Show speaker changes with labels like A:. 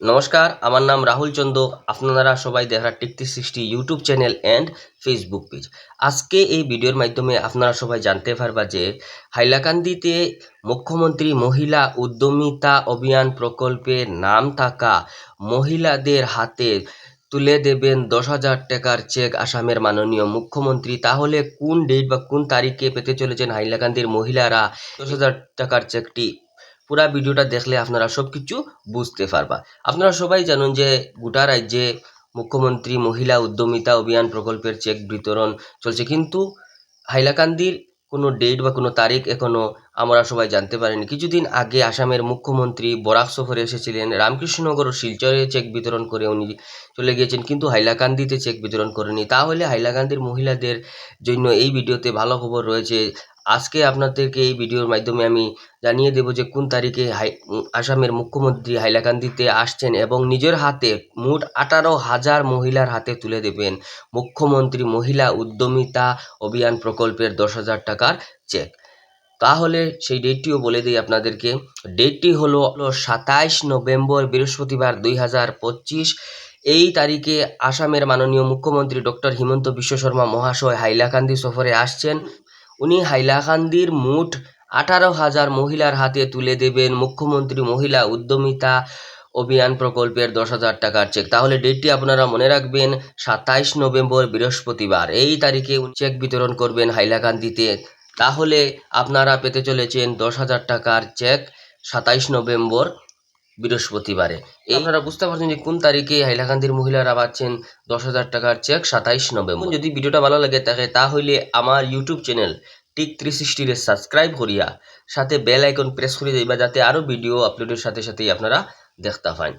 A: নমস্কার, আমার নাম রাহুল চন্দ আপনারা সবাই দেখা টিকটি সৃষ্টি YouTube channel and Facebook page আজকে এই ভিডিওর মাধ্যমে আপনারা সবাই জানতে পারবা যে হাইলাকান্দিতে মুখ্যমন্ত্রী মহিলা উদ্যমিতা অভিযান প্রকল্পের নাম থাকা মহিলাদের হাতে তুলে দেবেন দশ হাজার টাকার চেক আসামের মাননীয় মুখ্যমন্ত্রী। তাহলে কোন ডেট বা কোন তারিখে পেতে চলেছেন হাইলাকান্দির মহিলারা দশ হাজার টাকার চেকটি? পুরা ভিডিওটা দেখলে আপনারা সব কিছু বুঝতে পারবা। আপনারা সবাই জানেন যে গোটা রাজ্যে মুখ্যমন্ত্রী মহিলা উদ্যমিতা অভিযান প্রকল্পের চেক বিতরণ চলছে। কিন্তু হাইলাকান্দির কোনো ডেট বা কোনো তারিখ এখনও আমরা সবাই জানতে পারিনি। কিছুদিন আগে আসামের মুখ্যমন্ত্রী বরাক সফরে এসেছিলেন। রামকৃষ্ণনগর ও শিলচরে চেক বিতরণ করে উনি চলে গিয়েছেন। কিন্তু হাইলাকান্দিতে চেক বিতরণ করেনি। তাহলে হাইলাকান্দির মহিলাদের জন্য এই ভিডিওতে ভালো খবর রয়েছে। আজকে আপনাদেরকে এই ভিডিওর মাধ্যমে আমি জানিয়ে দেব যে কোন তারিখে হাই, আসামের মুখ্যমন্ত্রী হাইলাকান্দিতে আসছেন এবং নিজের হাতে মোট আঠারো হাজার মহিলার হাতে তুলে দেবেন মুখ্যমন্ত্রী মহিলা উদ্যমিতা অভিযান প্রকল্পের দশ হাজার টাকার চেক। তাহলে সেই ডেটটিও বলে দিই আপনাদেরকে। ডেটটি হলো সাতাইশ নভেম্বর বৃহস্পতিবার দুই হাজার পঁচিশ। এই তারিখে আসামের মাননীয় মুখ্যমন্ত্রী ডক্টর হিমন্ত বিশ্ব শর্মা মহাশয় হাইলাকান্দি সফরে আসছেন। উনি হাইলাকান্দির মোট আঠারো হাজার মহিলার হাতে তুলে দেবেন মুখ্যমন্ত্রী মহিলা উদ্যমিতা অভিযান প্রকল্পের দশ হাজার টাকার চেক। তাহলে ডেটটি আপনারা মনে রাখবেন, সাতাইশ নভেম্বর, বৃহস্পতিবার। এই তারিখে চেক বিতরণ করবেন হাইলাকান্দিতে। তাহলে আপনারা পেতে চলেছেন দশ হাজার টাকার চেক সাতাইশ নভেম্বর। বৃহস্পতিবারে। এই আপনারা বুঝতে পারছেন যে কোন তারিখে হাইলাকান্দির মহিলারা পাচ্ছেন দশ হাজার টাকার চেক সাতাইশ নভেম্বর। যদি ভিডিওটা ভালো লাগে থাকে তাহলে আমার ইউটিউব চ্যানেল টিক থ্রি সিক্সটিরে সাবস্ক্রাইব করিয়া সাথে বেল আইকন প্রেস করে যাইবা যাতে আরও ভিডিও আপলোডের সাথে সাথেই আপনারা দেখতে পান।